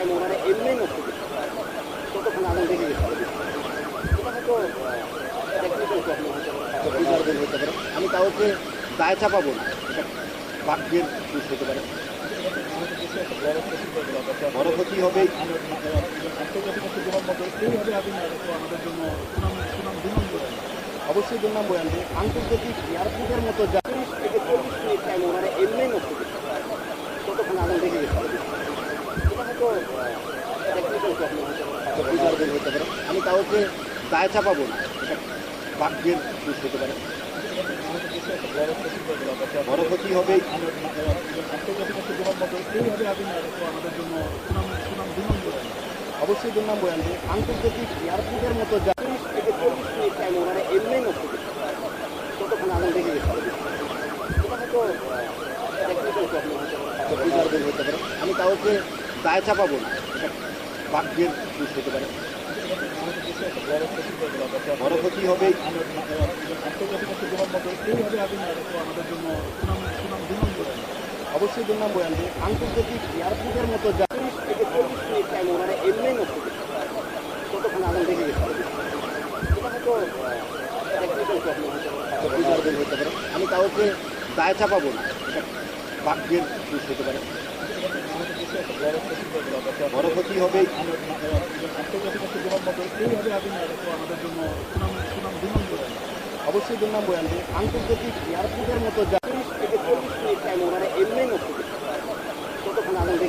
Time ওনারা এমনি নষ্ট ততক্ষণ আগুন প্রবলেম হতে পারে আমি কাউকে দায় চাপাবো না। দোষ হতে পারে বড় ক্ষতি হবে অবশ্যই দুর্নাম বই আনবে। আন্তর্জাতিক এয়ারপোর্টের মতো যা থেকে চল্লিশ মিনিট টাইম ওনারা এমনি নষ্ট করতে ততক্ষণ আগুন এটা আমি কাউকে দায় চাপাবো না। এটা ভাগ্যের দোষ হতে পারে। বড় ক্ষতি হবে অবশ্যই দুর্নাম বই আনবে আন্তর্জাতিক এয়ারপোর্টের মতো তিরিশ থেকে চল্লিশ মিনিট টাইম ওনারা এমনি নষ্ট ততক্ষণ আগুন লেগে গেছে? এটা হয়তো টেকনিক্যাল প্রবলেম হতে পারে। বিসর্জন হতে পারে? আমি কাউকে দায় চাপাবো না। ভাগ্যের দোষ হতে পারে। বড় ক্ষতি হবে। অবশ্যই দুর্নাম বই আনবে আন্তর্জাতিক এয়ারপোর্টের মতো যা তিরিশ থেকে চল্লিশ পারে। আমি কাউকে দায় চাপাবো না। ভাগ্যের দোষ হতে পারে। বড় ক্ষতি হবে অবশ্যই দুর্নাম বই আনবে আন্তর্জাতিক এয়ারপোর্টের মতো ওনারা এমনি নষ্ট ততক্ষণ হয়তো